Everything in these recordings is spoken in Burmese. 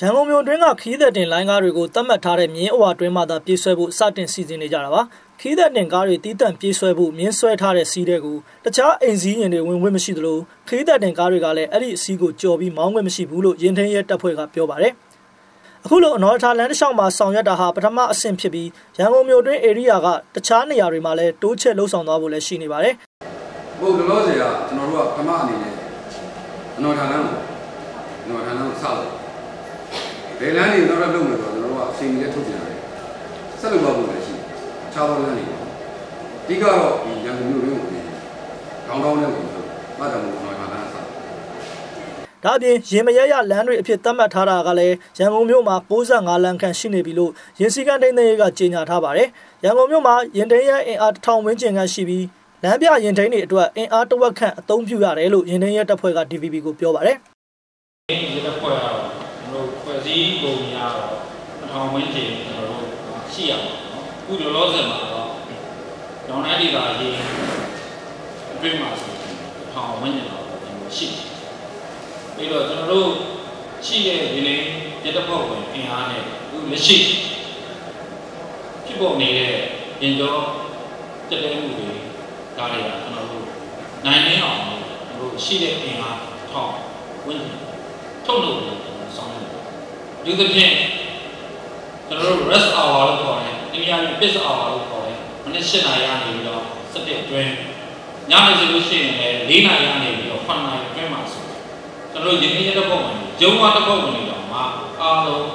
ရန်ကုန်မြို့တွင်းကခီးသက်တင်လိုင်းကားတွေကိုသတ်မှတ်ထားတဲ့မြင်းအဝတွင်းမှသာပြေးဆွဲဖို့စတင်စီစဉ်နေကြတာပါခီးသက်တင်ကားတွေတီးတန့်ပြေးဆွဲဖို့မြင်းဆွဲထားတဲ့စီးတဲ့ကိုတခြားအိမ်စည်းရင်တွေဝင်ဝင်မရှိသလိုခီးသက်တင်ကားတွေကလည်းအဲ့ဒီအစီးကိုကြော်ပြီးမောင်းခွင့်မရှိဘူးလို့ရင်ထင်းရဲတပ်ဖွဲ့ကပြောပါတယ်အခုလိုအနော်ထာလန်တစ်လျှောက်မှာဆောင်ရွက်တာဟာပထမအဆင့်ဖြစ်ပြီးရန်ကုန်မြို့တွင်း area ကတခြားနေရာတွေမှာလည်းတိုးချဲ့လှုပ်ဆောင်သွားဖို့လည်းရှိနေပါတယ်။ဘုတ်လောဆယ်ကကျွန်တော်တို့ကပထမအနေနဲ့အနော်ထာလန်ကိုအနော်ထာလန်ကိုစောက် ဘယ်လမ်းတွေတော့လုပ်မယ်ဆိုတော့ကျွန်တော်တို့ကအချိန်ကြီးလည်းထုတ်ပြန်ရတယ်ဆက်လုပ်ပါဖို့လည်းရှိခြားသောလမ်းတွေအဓိကတော့ဒီရန်ကုန်မြို့ရင်းကိုခေါင်းကောင်းနဲ့ကိုဆိုမှတ်တယ်မို့ကျွန်တော်ကလမ်းဆောက်ဒါအပြင်ရင်မရရလမ်းတွေအဖြစ်သတ်မှတ်ထားတာကလည်းရန်ကုန်မြို့မှာ65လမ်းခန့်ရှိနေပြီလို့ရင်စီကန်တိန်းတွေကကြေညာထားပါတယ်။ရန်ကုန်မြို့မှာရင်တိန်းရအင်အား1000ဝန်းကျင်ခန့်ရှိပြီးလမ်းပြရင်ထိန်းတွေအတွက်အင်အားတဝက်ခန့်အသုံးပြုရတယ်လို့ရင်ထိန်းရဲတပ်ဖွဲ့က DVB ကိုပြောပါတယ်။ဒီတပ်ဖွဲ့ကတော့ တို့ဖွဲ့စည်းပုံရတော့အထောင်ဝန်းကျင်ကျွန်တော်တို့ရှိရပါတော့ခုလောလောဆယ်မှာတော့ဒေါနဒီတာရေးအတွင်းမှာဆိုအထောင်ဝန်းကျင်တော့ရှိပြီးတော့ကျွန်တော်တို့ရှိတဲ့ဒီနေ့ရတပေါက်ဝင်အင်အားနဲ့အခုလက်ရှိဖြစ်ပေါ်နေတဲ့ရင်ကျော်တက်တဲ့မှုတွေဒါတွေကကျွန်တော်တို့နိုင်နေအောင်ကျွန်တော်တို့ရှိတဲ့အင်အားထောက်ဝန်းကျင်ထုတ်လို့ ဆောင်ရွက်တယ်ဒီသဖြင့်ကျွန်တော်တို့ rest hour လို့ခေါ်တယ်အိန္ဒိယပြည် piss hour လို့ခေါ်တယ်မနက်၈နာရီကနေပြီးတော့7အတွင်းညနေဆိုလို့ရှိရင်လည်း၄နာရီကနေပြီးတော့9နာရီအတွင်းမှာဆိုကျွန်တော်တို့ရင်းနှီးရတဲ့ပုံမှန်ဂျုံဝါတစ်ပုံမှန်တွေတော့မှာအားလုံး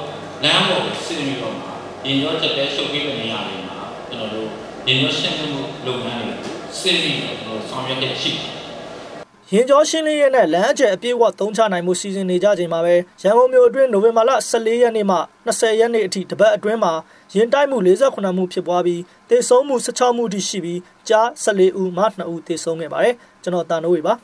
လမ်းပေါ်စစ်ပြီးတော့မှာရင်ရောချက်တဲ့ရှုပ်ပြီးတဲ့နေရာတွေမှာကျွန်တော်တို့ရင်ရောရှင်းမှုလုပ်ငန်းတွေစစ်ပြီးတော့ကျွန်တော်ဆောင်ရွက်တဲ့ရှိတယ် ရင်ကျော်ရှင်းလင်းရဲနဲ့လမ်းအကျယ်အပြည့်အဝသုံးချနိုင်မှုစီစဉ်နေကြချိန်မှာပဲရန်ကုန်မြို့အတွင်းနိုဝင်ဘာလ14ရက်နေ့မှ20ရက်နေ့အထိတပတ်အတွင်းမှာရင်တိုက်မှု48မှုဖြစ်ပွားပြီးတေဆုံးမှု16မှုထိရှိပြီးကြား14ဦးမှ2ဦးတေဆုံးခဲ့ပါတယ်ကျွန်တော်တာနိုးဝေပါ